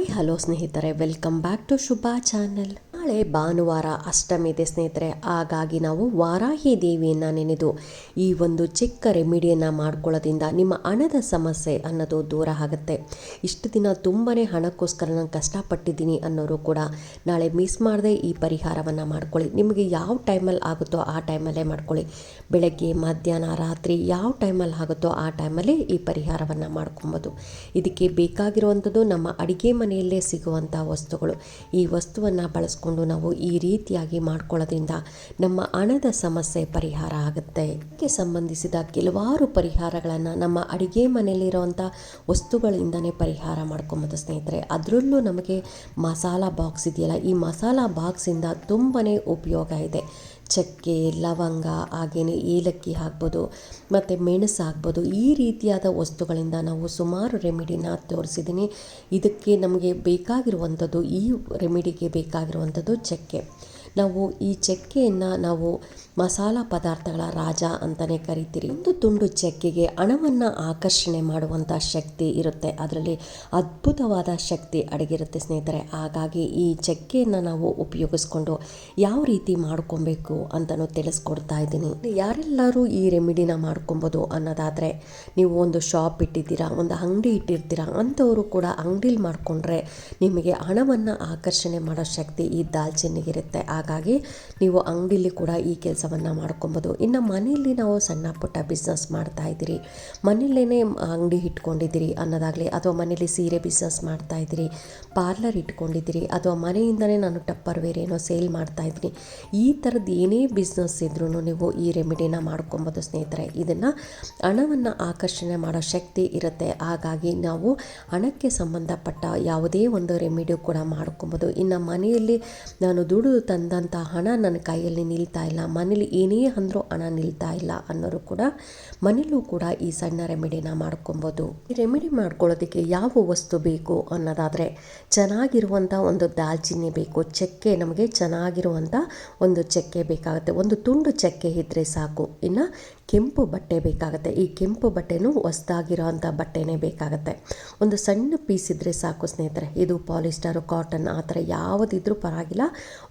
Hi hello ಸ್ನೇಹಿತರೆ welcome back to Shubha channel ನಾಳೆ ಭಾನುವಾರ ಅಷ್ಟಮಿ ಇದೆ ಸ್ನೇಹಿತರೆ, ಹಾಗಾಗಿ ನಾವು ವಾರಾಹಿ ದೇವಿಯನ್ನು ನೆನೆದು ಈ ಒಂದು ಚಿಕ್ಕ ರೆಮಿಡಿಯನ್ನು ಮಾಡ್ಕೊಳ್ಳೋದ್ರಿಂದ ನಿಮ್ಮ ಹಣದ ಸಮಸ್ಯೆ ಅನ್ನೋದು ದೂರ ಆಗುತ್ತೆ. ಇಷ್ಟು ದಿನ ತುಂಬಾ ಹಣಕ್ಕೋಸ್ಕರ ನಾನು ಕಷ್ಟಪಟ್ಟಿದ್ದೀನಿ ಅನ್ನೋರು ಕೂಡ ನಾಳೆ ಮಿಸ್ ಮಾಡದೆ ಈ ಪರಿಹಾರವನ್ನು ಮಾಡ್ಕೊಳ್ಳಿ. ನಿಮಗೆ ಯಾವ ಟೈಮಲ್ಲಿ ಆಗುತ್ತೋ ಆ ಟೈಮಲ್ಲೇ ಮಾಡ್ಕೊಳ್ಳಿ. ಬೆಳಗ್ಗೆ, ಮಧ್ಯಾಹ್ನ, ರಾತ್ರಿ ಯಾವ ಟೈಮಲ್ಲಿ ಆಗುತ್ತೋ ಆ ಟೈಮಲ್ಲಿ ಈ ಪರಿಹಾರವನ್ನು ಮಾಡ್ಕೊಬೋದು. ಇದಕ್ಕೆ ಬೇಕಾಗಿರುವಂಥದ್ದು ನಮ್ಮ ಅಡಿಗೆ ಮನೆಯಲ್ಲೇ ಸಿಗುವಂಥ ವಸ್ತುಗಳು. ಈ ವಸ್ತುವನ್ನು ಬಳಸ್ಕೊಂಡು ನಾವು ಈ ರೀತಿಯಾಗಿ ಮಾಡ್ಕೊಳ್ಳೋದ್ರಿಂದ ನಮ್ಮ ಹಣದ ಸಮಸ್ಯೆ ಪರಿಹಾರ ಆಗುತ್ತೆ. ಇದಕ್ಕೆ ಸಂಬಂಧಿಸಿದ ಕೆಲವಾರು ಪರಿಹಾರಗಳನ್ನು ನಮ್ಮ ಅಡುಗೆ ಮನೆಯಲ್ಲಿರುವಂಥ ವಸ್ತುಗಳಿಂದನೇ ಪರಿಹಾರ ಮಾಡ್ಕೊಂಬೋದು ಸ್ನೇಹಿತರೆ. ಅದರಲ್ಲೂ ನಮಗೆ ಮಸಾಲ ಬಾಕ್ಸ್ ಇದೆಯಲ್ಲ, ಈ ಮಸಾಲ ಬಾಕ್ಸಿಂದ ತುಂಬಾ ಉಪಯೋಗ ಇದೆ. ಚಕ್ಕೆ, ಲವಂಗ ಹಾಗೆಯೇ ಏಲಕ್ಕಿ ಹಾಕ್ಬೋದು, ಮತ್ತು ಮೆಣಸು ಹಾಕ್ಬೋದು. ಈ ರೀತಿಯಾದ ವಸ್ತುಗಳಿಂದ ನಾವು ಸುಮಾರು ರೆಮಿಡಿನ ತೋರಿಸಿದ್ದೀನಿ. ಇದಕ್ಕೆ ನಮಗೆ ಬೇಕಾಗಿರುವಂಥದ್ದು ಈ ರೆಮಿಡಿಗೆ ಬೇಕಾಗಿರುವಂಥದ್ದು ಚಕ್ಕೆ. ನಾವು ಈ ಚಕ್ಕೆಯನ್ನು ನಾವು ಮಸಾಲ ಪದಾರ್ಥಗಳ ರಾಜ ಅಂತಲೇ ಕರಿತೀರಿ. ಒಂದು ತುಂಡು ಚಕ್ಕೆಗೆ ಹಣವನ್ನು ಆಕರ್ಷಣೆ ಮಾಡುವಂಥ ಶಕ್ತಿ ಇರುತ್ತೆ. ಅದರಲ್ಲಿ ಅದ್ಭುತವಾದ ಶಕ್ತಿ ಅಡಗಿರುತ್ತೆ ಸ್ನೇಹಿತರೆ. ಹಾಗಾಗಿ ಈ ಚಕ್ಕೆಯನ್ನು ನಾವು ಉಪಯೋಗಿಸ್ಕೊಂಡು ಯಾವ ರೀತಿ ಮಾಡ್ಕೊಬೇಕು ಅಂತಲೂ ತಿಳಿಸ್ಕೊಡ್ತಾ ಇದ್ದೀನಿ. ಯಾರೆಲ್ಲರೂ ಈ ರೆಮಿಡಿನ ಮಾಡ್ಕೊಬೋದು ಅನ್ನೋದಾದರೆ ನೀವು ಒಂದು ಶಾಪ್ ಇಟ್ಟಿದ್ದೀರಾ, ಒಂದು ಅಂಗಡಿ ಇಟ್ಟಿರ್ತೀರಾ, ಅಂಥವರು ಕೂಡ ಅಂಗಡಿಲಿ ಮಾಡಿಕೊಂಡ್ರೆ ನಿಮಗೆ ಹಣವನ್ನು ಆಕರ್ಷಣೆ ಮಾಡೋ ಶಕ್ತಿ ಈ ದಾಲ್ಚಿನ್ನಿಗಿರುತ್ತೆ. ಹಾಗಾಗಿ ನೀವು ಅಂಗಡಿಲಿ ಕೂಡ ಈ ಕೆಲಸವನ್ನು ಮಾಡ್ಕೊಬೋದು. ಇನ್ನು ಮನೆಯಲ್ಲಿ ನಾವು ಸಣ್ಣ ಪುಟ್ಟ ಬಿಸ್ನೆಸ್ ಮಾಡ್ತಾ ಇದ್ದೀರಿ. ಮನೆಯಲ್ಲೇ ಅಂಗಡಿ ಇಟ್ಕೊಂಡಿದ್ದೀರಿ ಅನ್ನೋದಾಗಲಿ, ಅಥವಾ ಮನೇಲಿ ಸೀರೆ ಬಿಸ್ನೆಸ್ ಮಾಡ್ತಾ ಇದ್ದೀರಿ ಪಾರ್ಲರ್ ಇಟ್ಕೊಂಡಿದ್ದೀರಿ, ಅಥವಾ ಮನೆಯಿಂದನೇ ನಾನು ಟಪ್ಪರ್ ವೇರ್ ಏನೋ ಸೇಲ್ ಮಾಡ್ತಾ ಇದ್ದೀನಿ, ಈ ಥರದ್ದು ಏನೇ ಬಿಸ್ನೆಸ್ ಇದ್ರೂ ನೀವು ಈ ರೆಮಿಡಿನ ಮಾಡ್ಕೊಬೋದು ಸ್ನೇಹಿತರೆ. ಇದನ್ನು ಹಣವನ್ನು ಆಕರ್ಷಣೆ ಮಾಡೋ ಶಕ್ತಿ ಇರುತ್ತೆ. ಹಾಗಾಗಿ ನಾವು ಹಣಕ್ಕೆ ಸಂಬಂಧಪಟ್ಟ ಯಾವುದೇ ಒಂದು ರೆಮಿಡಿ ಕೂಡ ಮಾಡ್ಕೊಬೋದು. ಇನ್ನು ಮನೆಯಲ್ಲಿ ನಾನು ದುಡಿದು ತಂದಂಥ ಹಣ ನನ್ನ ಕೈಯಲ್ಲಿ ನಿಲ್ತಾ ಇಲ್ಲ. ಮನೇಲಿ ಏನೇ ಅಂದರೂ ಹಣ ನಿಲ್ತಾ ಇಲ್ಲ ಅನ್ನೋರು ಕೂಡ ಮನೇಲೂ ಕೂಡ ಈ ಸಣ್ಣ ರೆಮಿಡಿನ ಮಾಡ್ಕೊಬೋದು. ಈ ರೆಮಿಡಿ ಮಾಡ್ಕೊಳ್ಳೋದಕ್ಕೆ ಯಾವ ವಸ್ತು ಬೇಕು ಅನ್ನೋದಾದರೆ ಚೆನ್ನಾಗಿರುವಂಥ ಒಂದು ದಾಲ್ಚಿನ್ನಿ ಬೇಕು. ಚಕ್ಕೆ ನಮಗೆ ಚೆನ್ನಾಗಿರುವಂಥ ಒಂದು ಚಕ್ಕೆ ಬೇಕಾಗುತ್ತೆ. ಒಂದು ತುಂಡು ಚಕ್ಕೆ ಇದ್ದರೆ ಸಾಕು. ಇನ್ನು ಕೆಂಪು ಬಟ್ಟೆ ಬೇಕಾಗುತ್ತೆ. ಈ ಕೆಂಪು ಬಟ್ಟೆನೂ ಹೊಸ್ದಾಗಿರೋ ಅಂಥ ಬಟ್ಟೆನೇ ಬೇಕಾಗುತ್ತೆ. ಒಂದು ಸಣ್ಣ ಪೀಸ್ ಇದ್ದರೆ ಸಾಕು ಸ್ನೇಹಿತರೆ. ಇದು ಪಾಲಿಸ್ಟರು, ಕಾಟನ್, ಆ ಥರ ಯಾವುದಿದ್ರೂ ಪರವಾಗಿಲ್ಲ,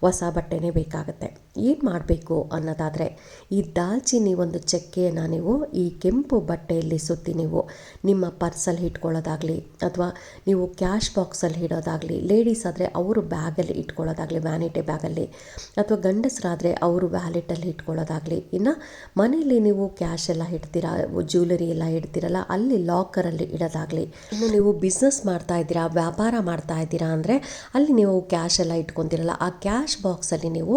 ಹೊಸ ಬಟ್ಟೆನೇ ಬೇಕಾಗುತ್ತೆ. ಏನು ಮಾಡಬೇಕು ಅನ್ನೋದಾದರೆ, ಈ ದಾಲ್ಚಿನ್ನಿ ಒಂದು ಚಕ್ಕೆಯನ್ನು ನೀವು, ಈ ಕೆಂಪು ಬಟ್ಟೆಯಲ್ಲಿ ಸುತ್ತಿ ನೀವು, ನಿಮ್ಮ ಪರ್ಸಲ್ಲಿ ಇಟ್ಕೊಳ್ಳೋದಾಗಲಿ, ಅಥವಾ ನೀವು ಕ್ಯಾಶ್ ಬಾಕ್ಸಲ್ಲಿ ಇಡೋದಾಗಲಿ, ಲೇಡೀಸ್ ಆದರೆ ಅವರು ಬ್ಯಾಗಲ್ಲಿ ಇಟ್ಕೊಳ್ಳೋದಾಗಲಿ, ವ್ಯಾನಿಟಿ ಬ್ಯಾಗಲ್ಲಿ ಅಥವಾ ಗಂಡಸರಾದರೆ ಅವರು ವ್ಯಾಲೆಟಲ್ಲಿ ಇಟ್ಕೊಳ್ಳೋದಾಗಲಿ, ಇನ್ನು ಮನೆಯಲ್ಲಿ ನೀವು ಕ್ಯಾಶ್ ಎಲ್ಲ ಇಡ್ತೀರಾ ಜ್ಯುವೆಲರಿ ಎಲ್ಲ ಇಡ್ತೀರಲ್ಲ, ಅಲ್ಲಿ ಲಾಕರಲ್ಲಿ ಇಡೋದಾಗಲಿ, ಇನ್ನು ನೀವು ಬಿಸ್ನೆಸ್ ಮಾಡ್ತಾ ಇದ್ದೀರಾ, ವ್ಯಾಪಾರ ಮಾಡ್ತಾ ಇದ್ದೀರಾ ಅಂದರೆ ಅಲ್ಲಿ ನೀವು ಕ್ಯಾಶ್ ಎಲ್ಲ ಇಟ್ಕೊತೀರಲ್ಲ, ಆ ಕ್ಯಾಶ್ ಬಾಕ್ಸಲ್ಲಿ ನೀವು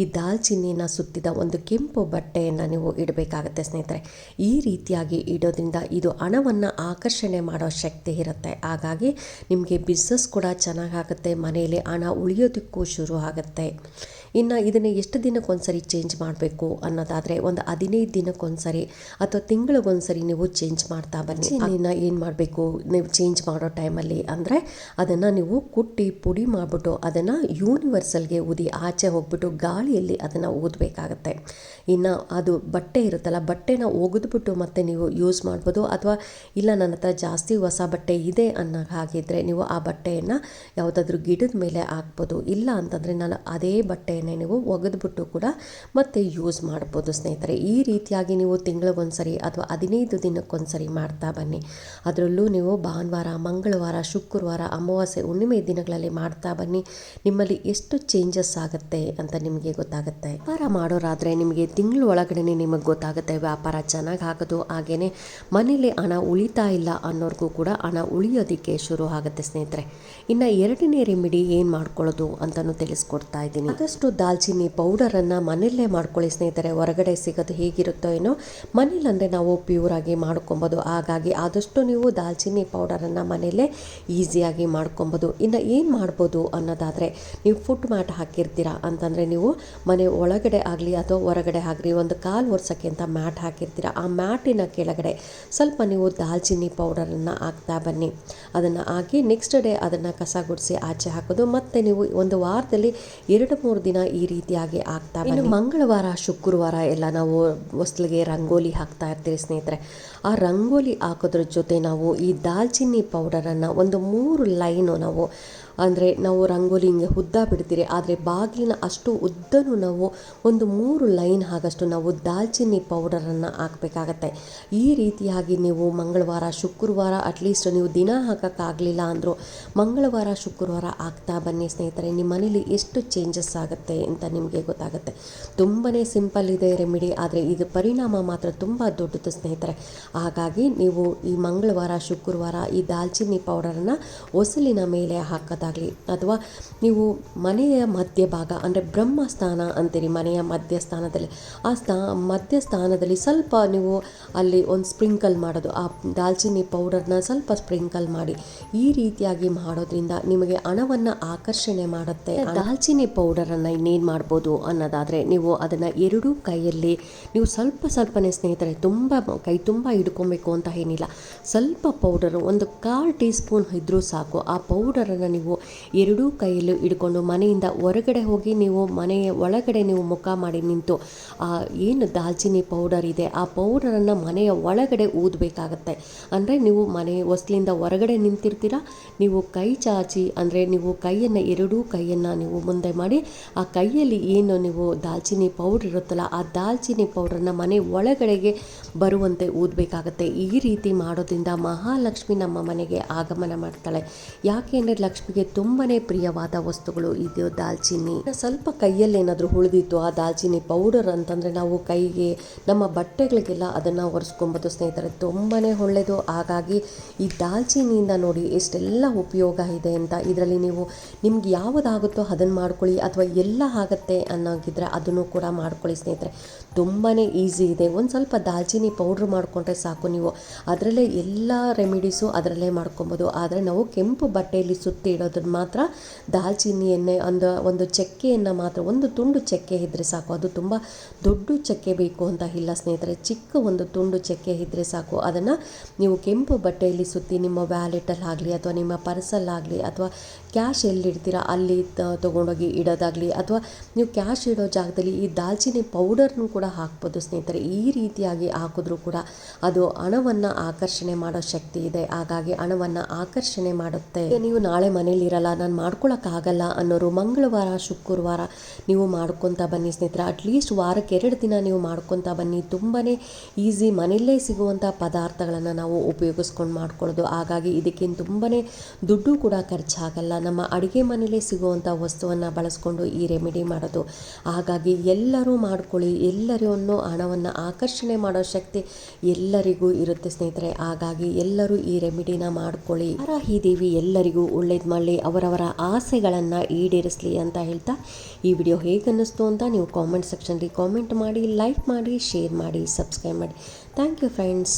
ಈ ದಾಲ್ಚಿನ್ನಿನ ಸುತ್ತಿದ ಒಂದು ಕೆಂಪು ಬಟ್ಟೆಯನ್ನು ನೀವು ಇಡಬೇಕಾಗತ್ತೆ ಸ್ನೇಹಿತರೆ. ಈ ರೀತಿಯಾಗಿ ಇಡೋದ್ರಿಂದ ಇದು ಹಣವನ್ನು ಆಕರ್ಷಣೆ ಮಾಡೋ ಶಕ್ತಿ ಇರುತ್ತೆ. ಹಾಗಾಗಿ ನಿಮಗೆ ಬಿಸ್ನೆಸ್ ಕೂಡ ಚೆನ್ನಾಗಾಗುತ್ತೆ, ಮನೆಯಲ್ಲಿ ಹಣ ಉಳಿಯೋದಕ್ಕೂ ಶುರು ಆಗುತ್ತೆ ಇನ್ನು ಇದನ್ನು ಎಷ್ಟು ದಿನಕ್ಕೊಂದ್ಸರಿ ಚೇಂಜ್ ಮಾಡಬೇಕು ಅನ್ನೋದಾದರೆ ಒಂದು ಹದಿನೈದು ದಿನಕ್ಕೊಂದ್ಸರಿ ಅಥವಾ ತಿಂಗಳಿಗೊಂದ್ಸರಿ ನೀವು ಚೇಂಜ್ ಮಾಡ್ತಾ ಬನ್ನಿ. ಇನ್ನು ಏನು ಮಾಡಬೇಕು? ನೀವು ಚೇಂಜ್ ಮಾಡೋ ಟೈಮಲ್ಲಿ ಅಂದರೆ ಅದನ್ನು ನೀವು ಕುಟ್ಟಿ ಪುಡಿ ಮಾಡಿಬಿಟ್ಟು ಅದನ್ನು ಯೂನಿವರ್ಸಲ್ಗೆ ಊದಿ ಆಚೆ ಹೋಗ್ಬಿಟ್ಟು ಗಾಳಿಯಲ್ಲಿ ಅದನ್ನು ಊದಬೇಕಾಗತ್ತೆ. ಇನ್ನು ಅದು ಬಟ್ಟೆ ಇರುತ್ತಲ್ಲ ಬಟ್ಟೆನ ಒಗೆದ್ಬಿಟ್ಟು ಮತ್ತೆ ನೀವು ಯೂಸ್ ಮಾಡ್ಬೋದು. ಅಥವಾ ಇಲ್ಲ ನನ್ನ ಹತ್ರ ಜಾಸ್ತಿ ಹೊಸ ಬಟ್ಟೆ ಇದೆ ಅನ್ನೋ ಹಾಗಿದ್ರೆ ನೀವು ಆ ಬಟ್ಟೆಯನ್ನು ಯಾವುದಾದ್ರೂ ಗಿಡದ ಮೇಲೆ ಹಾಕ್ಬೋದು. ಇಲ್ಲ ಅಂತಂದರೆ ನಾನು ಅದೇ ಬಟ್ಟೆಯನ್ನೇ ನೀವು ಒಗೆದ್ಬಿಟ್ಟು ಕೂಡ ಮತ್ತೆ ಯೂಸ್ ಮಾಡ್ಬೋದು ಸ್ನೇಹಿತರೆ. ಈ ರೀತಿಯಾಗಿ ನೀವು ತಿಂಗಳಿಗೊಂದ್ಸರಿ ಅಥವಾ ಹದಿನೈದು ದಿನಕ್ಕೊಂದ್ಸರಿ ಮಾಡ್ತಾ ಬನ್ನಿ. ಅದರಲ್ಲೂ ನೀವು ಭಾನುವಾರ, ಮಂಗಳವಾರ, ಶುಕ್ರವಾರ, ಅಮಾವಾಸ್ಯೆ, ಹುಣ್ಣಿಮೆ ದಿನಗಳಲ್ಲಿ ಮಾಡ್ತಾ ಬನ್ನಿ. ನಿಮ್ಮಲ್ಲಿ ಎಷ್ಟು ಚೇಂಜಸ್ ಆಗುತ್ತೆ ಅಂತ ನಿಮಗೆ ಗೊತ್ತಾಗುತ್ತೆ. ವ್ಯಾಪಾರ ಮಾಡೋರಾದರೆ ನಿಮಗೆ ತಿಂಗಳ ಒಳಗಡೆ ನಿಮಗೆ ಗೊತ್ತಾಗುತ್ತೆ ವ್ಯಾಪಾರ ಚೆನ್ನಾಗಿ ಆಗೋದು ಹಾಗೆಯೇ ಮನೇಲಿ ಹಣ ಉಳಿತಾ ಇಲ್ಲ ಅನ್ನೋರ್ಗೂ ಕೂಡ ಹಣ ಉಳಿಯೋದಕ್ಕೆ ಶುರು ಆಗುತ್ತೆ ಸ್ನೇಹಿತರೆ. ಇನ್ನು ಎರಡನೇ ರೆಮಿಡಿ ಏನು ಮಾಡ್ಕೊಳ್ಳೋದು ಅಂತಲೂ ತಿಳಿಸ್ಕೊಡ್ತಾ ಇದ್ದೀನಿ. ಆದಷ್ಟು ದಾಲ್ಚಿನ್ನಿ ಪೌಡರನ್ನು ಮನೆಯಲ್ಲೇ ಮಾಡ್ಕೊಳ್ಳಿ ಸ್ನೇಹಿತರೆ, ಹೊರಗಡೆ ಸಿಗೋದು ಹೇಗಿರುತ್ತೋ ಏನೋ. ಮನೇಲಂದರೆ ನಾವು ಪ್ಯೂರಾಗಿ ಮಾಡ್ಕೊಬೋದು. ಹಾಗಾಗಿ ಆದಷ್ಟು ನೀವು ದಾಲ್ಚಿನ್ನಿ ಪೌಡರನ್ನು ಮನೆಯಲ್ಲೇ ಈಸಿಯಾಗಿ ಮಾಡ್ಕೊಬೋದು. ಇನ್ನು ಏನು ಮಾಡ್ಬೋದು ಅನ್ನೋದಾದರೆ, ನೀವು ಫುಡ್ ಮ್ಯಾಟ್ ಹಾಕಿರ್ತೀರಾ ಅಂತಂದರೆ ನೀವು ಮನೆ ಒಳಗಡೆ ಆಗಲಿ ಅಥವಾ ಹೊರಗಡೆ ಆಗಲಿ ಒಂದು ಕಾಲು ವರ್ಷಕ್ಕೆ ಅಂತ ಮ್ಯಾಟ್ ಹಾಕಿರ್ತೀರ. ಆ ಮ್ಯಾಟಿನ ಕೆಳಗಡೆ ಸ್ವಲ್ಪ ನೀವು ದಾಲ್ಚಿನ್ನಿ ಪೌಡರನ್ನು ಹಾಕ್ತಾ ಬನ್ನಿ. ಅದನ್ನು ಹಾಕಿ ನೆಕ್ಸ್ಟ್ ಡೇ ಅದನ್ನು ಕಸ ಗುಡಿಸಿ ಆಚೆ ಹಾಕೋದು. ಮತ್ತು ನೀವು ಒಂದು ವಾರದಲ್ಲಿ ಎರಡು ಮೂರು ದಿನ ಈ ರೀತಿಯಾಗಿ ಆಗ್ತಾ ಇನ್ನು ಮಂಗಳವಾರ ಶುಕ್ರವಾರ ಎಲ್ಲ ನಾವು ಹೊಸ್ಲಿಗೆ ರಂಗೋಲಿ ಹಾಕ್ತಾ ಇರ್ತೀವಿ ಸ್ನೇಹಿತರೆ. ಆ ರಂಗೋಲಿ ಹಾಕೋದ್ರ ಜೊತೆ ನಾವು ಈ ದಾಲ್ಚಿನ್ನಿ ಪೌಡರನ್ನು ಒಂದು ಮೂರು ಲೈನು ನಾವು ಅಂದರೆ ನಾವು ರಂಗೋಲಿ ಹಿಂಗೆ ಉದ್ದ ಬಿಡ್ತೀರಿ, ಆದರೆ ಬಾಗಿಲಿನ ಅಷ್ಟು ಉದ್ದನೂ ನಾವು ಒಂದು ಮೂರು ಲೈನ್ ಆಗಷ್ಟು ನಾವು ದಾಲ್ಚಿನ್ನಿ ಪೌಡರನ್ನು ಹಾಕಬೇಕಾಗತ್ತೆ. ಈ ರೀತಿಯಾಗಿ ನೀವು ಮಂಗಳವಾರ, ಶುಕ್ರವಾರ ಅಟ್ಲೀಸ್ಟ್ ನೀವು ದಿನ ಹಾಕೋಕ್ಕಾಗಲಿಲ್ಲ ಅಂದರೂ ಮಂಗಳವಾರ, ಶುಕ್ರವಾರ ಹಾಕ್ತಾ ಬನ್ನಿ ಸ್ನೇಹಿತರೆ, ನಿಮ್ಮ ಮನೇಲಿ ಎಷ್ಟು ಚೇಂಜಸ್ ಆಗುತ್ತೆ ಅಂತ ನಿಮಗೆ ಗೊತ್ತಾಗುತ್ತೆ. ತುಂಬಾ ಸಿಂಪಲ್ ಇದೆ ರೆಮಿಡಿ ಆದರೆ ಇದು ಪರಿಣಾಮ ಮಾತ್ರ ತುಂಬ ದೊಡ್ಡದು ಸ್ನೇಹಿತರೆ. ಹಾಗಾಗಿ ನೀವು ಈ ಮಂಗಳವಾರ, ಶುಕ್ರವಾರ ಈ ದಾಲ್ಚಿನ್ನಿ ಪೌಡರನ್ನು ಒಸಲಿನ ಮೇಲೆ ಹಾಕೋದಾಗಲಿ ಅಥವಾ ನೀವು ಮನೆಯ ಮಧ್ಯಭಾಗ ಅಂದರೆ ಬ್ರಹ್ಮಸ್ಥಾನ ಅಂತೀರಿ ಮನೆಯ ಮಧ್ಯಸ್ಥಾನದಲ್ಲಿ. ಆ ಸ್ಥಾ ಮಧ್ಯಸ್ಥಾನದಲ್ಲಿ ಸ್ವಲ್ಪ ನೀವು ಅಲ್ಲಿ ಒಂದು ಸ್ಪ್ರಿಂಕಲ್ ಮಾಡೋದು ಆ ದಾಲ್ಚಿನ್ನಿ ಪೌಡರ್ನ ಸ್ವಲ್ಪ ಸ್ಪ್ರಿಂಕಲ್ ಮಾಡಿ. ಈ ರೀತಿಯಾಗಿ ಮಾಡೋದ್ರಿಂದ ನಿಮಗೆ ಹಣವನ್ನು ಆಕರ್ಷಣೆ ಮಾಡುತ್ತೆ. ದಾಲ್ಚಿನ್ನಿ ಪೌಡರನ್ನು ಇನ್ನೇನು ಮಾಡ್ಬೋದು ಅನ್ನೋದಾದರೆ ನೀವು ಅದನ್ನು ಎರಡೂ ಕೈಯಲ್ಲಿ ನೀವು ಸ್ವಲ್ಪ ಸ್ವಲ್ಪನೇ ಸ್ನೇಹಿತರೆ ತುಂಬ ಕೈ ತುಂಬ ಹಿಡ್ಕೊಬೇಕು ಅಂತ ಏನಿಲ್ಲ. ಸ್ವಲ್ಪ ಪೌಡರು ಒಂದು ಕಾಲು ಟೀ ಸ್ಪೂನ್ ಇದ್ದರೂ ಸಾಕು. ಆ ಪೌಡರನ್ನು ನೀವು ಎರಡೂ ಕೈಯಲ್ಲೂ ಹಿಡ್ಕೊಂಡು ಮನೆಯಿಂದ ಹೊರಗಡೆ ಹೋಗಿ ನೀವು ಮನೆಯ ಒಳಗಡೆ ನೀವು ಮುಖ ಮಾಡಿ ನಿಂತು, ಆ, ಏನು ದಾಲ್ಚಿನ್ನಿ ಪೌಡರ್ ಇದೆ, ಆ ಪೌಡರನ್ನು ಮನೆಯ ಒಳಗಡೆ ಊದಬೇಕಾಗತ್ತೆ. ಅಂದರೆ ನೀವು ಮನೆ ಹೊಸ್ಲಿಂದ ಹೊರಗಡೆ ನಿಂತಿರ್ತೀರ, ನೀವು ಕೈ ಚಾಚಿ, ಅಂದರೆ ನೀವು ಕೈಯನ್ನು, ಎರಡೂ ಕೈಯನ್ನು ನೀವು ಮುಂದೆ ಮಾಡಿ, ಆ ಕೈಯಲ್ಲಿ ಏನು ನೀವು ದಾಲ್ಚಿನ್ನಿ ಪೌಡರ್ ಇರುತ್ತಲ್ಲ, ಆ ದಾಲ್ಚಿನ್ನಿ ಪೌಡ್ರನ್ನ ಮನೆ ಒಳಗಡೆಗೆ ಬರುವಂತೆ ಊದಬೇಕಾಗತ್ತೆ. ಈ ರೀತಿ ಮಾಡೋದ್ರಿಂದ ಮಹಾಲಕ್ಷ್ಮಿ ನಮ್ಮ ಮನೆಗೆ ಆಗಮನ ಮಾಡ್ತಾಳೆ. ಯಾಕೆ ಅಂದರೆ ಲಕ್ಷ್ಮಿಗೆ ತುಂಬಾ ಪ್ರಿಯವಾದ ವಸ್ತುಗಳು ಇದು ದಾಲ್ಚಿನ್ನಿ. ಸ್ವಲ್ಪ ಕೈಯಲ್ಲಿ ಏನಾದರೂ ಉಳಿದಿತ್ತು ಆ ದಾಲ್ಚಿನ್ನಿ ಪೌಡರ್ ಅಂತಂದರೆ ನಾವು ಕೈಗೆ, ನಮ್ಮ ಬಟ್ಟೆಗಳಿಗೆಲ್ಲ ಅದನ್ನು ಒರೆಸ್ಕೊಬೋದು ಸ್ನೇಹಿತರೆ. ತುಂಬಾ ಒಳ್ಳೆಯದು. ಹಾಗಾಗಿ ಈ ದಾಲ್ಚಿನ್ನಿಯಿಂದ ನೋಡಿ ಎಷ್ಟೆಲ್ಲ ಉಪಯೋಗ ಇದೆ ಅಂತ ಇದರಲ್ಲಿ ನೀವು ನಿಮ್ಗೆ ಯಾವುದಾಗುತ್ತೋ ಅದನ್ನು ಮಾಡ್ಕೊಳ್ಳಿ ಅಥವಾ ಎಲ್ಲ ಆಗುತ್ತೆ ಅನ್ನೋಗಿದ್ರೆ ಅದನ್ನು ಕೂಡ ಮಾಡ್ಕೊಳ್ಳಿ ಸ್ನೇಹಿತರೆ. ತುಂಬಾ ಈಸಿ ಇದೆ. ಒಂದು ಸ್ವಲ್ಪ ದಾಲ್ಚಿನ್ನಿ ಪೌಡ್ರ್ ಮಾಡಿಕೊಂಡ್ರೆ ಸಾಕು ನೀವು. ಅದರಲ್ಲೇ ಎಲ್ಲ ರೆಮಿಡೀಸು ಅದರಲ್ಲೇ ಮಾಡ್ಕೊಬೋದು. ಆದರೆ ನಾವು ಕೆಂಪು ಬಟ್ಟೆಯಲ್ಲಿ ಸುತ್ತಿ ಇಡೋದನ್ನ ಮಾತ್ರ ದಾಲ್ಚಿನ್ನಿ ಎಣ್ಣೆ ಒಂದು ಒಂದು ಚಕ್ಕೆಯನ್ನು ಮಾತ್ರ, ಒಂದು ತುಂಡು ಚಕ್ಕೆ ಇದ್ದರೆ ಸಾಕು. ಅದು ತುಂಬ ದೊಡ್ಡ ಚಕ್ಕೆ ಬೇಕು ಅಂತ ಇಲ್ಲ ಸ್ನೇಹಿತರೆ. ಚಿಕ್ಕ ಒಂದು ತುಂಡು ಚಕ್ಕೆ ಇದ್ದರೆ ಸಾಕು. ಅದನ್ನು ನೀವು ಕೆಂಪು ಬಟ್ಟೆಯಲ್ಲಿ ಸುತ್ತಿ ನಿಮ್ಮ ವ್ಯಾಲೆಟಲ್ಲಿ ಆಗಲಿ ಅಥವಾ ನಿಮ್ಮ ಪರ್ಸಲ್ಲಾಗಲಿ ಅಥವಾ ಕ್ಯಾಶ್ ಎಲ್ಲಿಡ್ತೀರಾ ಅಲ್ಲಿ ತೊಗೊಂಡೋಗಿ ಇಡೋದಾಗಲಿ ಅಥವಾ ನೀವು ಕ್ಯಾಶ್ ಇಡೋ ಜಾಗದಲ್ಲಿ ಈ ದಾಲ್ಚಿನ್ನಿ ಪೌಡರ್ನು ಕೂಡ ಹಾಕ್ಬೋದು ಸ್ನೇಹಿತರೆ. ಈ ರೀತಿಯಾಗಿ ಹಾಕಿದ್ರೂ ಕೂಡ ಅದು ಹಣವನ್ನು ಆಕರ್ಷಣೆ ಮಾಡೋ ಶಕ್ತಿ ಇದೆ. ಹಾಗಾಗಿ ಹಣವನ್ನು ಆಕರ್ಷಣೆ ಮಾಡುತ್ತೆ. ನೀವು ನಾಳೆ ಮನೇಲಿ ಇರಲ್ಲ ನಾನು ಮಾಡ್ಕೊಳಕ್ಕಾಗಲ್ಲ ಅನ್ನೋರು ಮಂಗಳವಾರ, ಶುಕ್ರವಾರ ನೀವು ಮಾಡ್ಕೊತಾ ಬನ್ನಿ ಸ್ನೇಹಿತರೆ. ಅಟ್ಲೀಸ್ಟ್ ವಾರಕ್ಕೆ ಎರಡು ದಿನ ನೀವು ಮಾಡ್ಕೊತಾ ಬನ್ನಿ. ತುಂಬಾ ಈಸಿ ಮನೆಯಲ್ಲೇ ಸಿಗುವಂಥ ಪದಾರ್ಥಗಳನ್ನು ನಾವು ಉಪಯೋಗಿಸ್ಕೊಂಡು ಮಾಡ್ಕೊಳ್ಳೋದು. ಹಾಗಾಗಿ ಇದಕ್ಕೇನು ತುಂಬಾ ದುಡ್ಡು ಕೂಡ ಖರ್ಚಾಗಲ್ಲ. ನಮ್ಮ ಅಡುಗೆ ಮನೆಯಲ್ಲೇ ಸಿಗುವಂಥ ವಸ್ತುವನ್ನು ಬಳಸ್ಕೊಂಡು ಈ ರೆಮಿಡಿ ಮಾಡೋದು. ಹಾಗಾಗಿ ಎಲ್ಲರೂ ಮಾಡ್ಕೊಳ್ಳಿ. ಎಲ್ಲರನ್ನು ಹಣವನ್ನು ಆಕರ್ಷಣೆ ಮಾಡೋ ಶಕ್ತಿ ಎಲ್ಲರಿಗೂ ಇರುತ್ತೆ ಸ್ನೇಹಿತರೆ. ಹಾಗಾಗಿ ಎಲ್ಲರೂ ಈ ರೆಮಿಡಿನ ಮಾಡ್ಕೊಳ್ಳಿ. ವಾರಾಹಿ ದೇವಿ ಎಲ್ಲರಿಗೂ ಒಳ್ಳೇದು ಅವರವರ ಆಸೆಗಳನ್ನು ಈಡೇರಿಸಲಿ ಅಂತ ಹೇಳ್ತಾ ಈ ವಿಡಿಯೋ ಹೇಗೆ ಅನ್ನಿಸ್ತು ಅಂತ ನೀವು ಕಾಮೆಂಟ್ ಸೆಕ್ಷನ್ಲಿ ಕಾಮೆಂಟ್ ಮಾಡಿ ಲೈಕ್ ಮಾಡಿ ಶೇರ್ ಮಾಡಿ ಸಬ್ಸ್ಕ್ರೈಬ್ ಮಾಡಿ. Thank you friends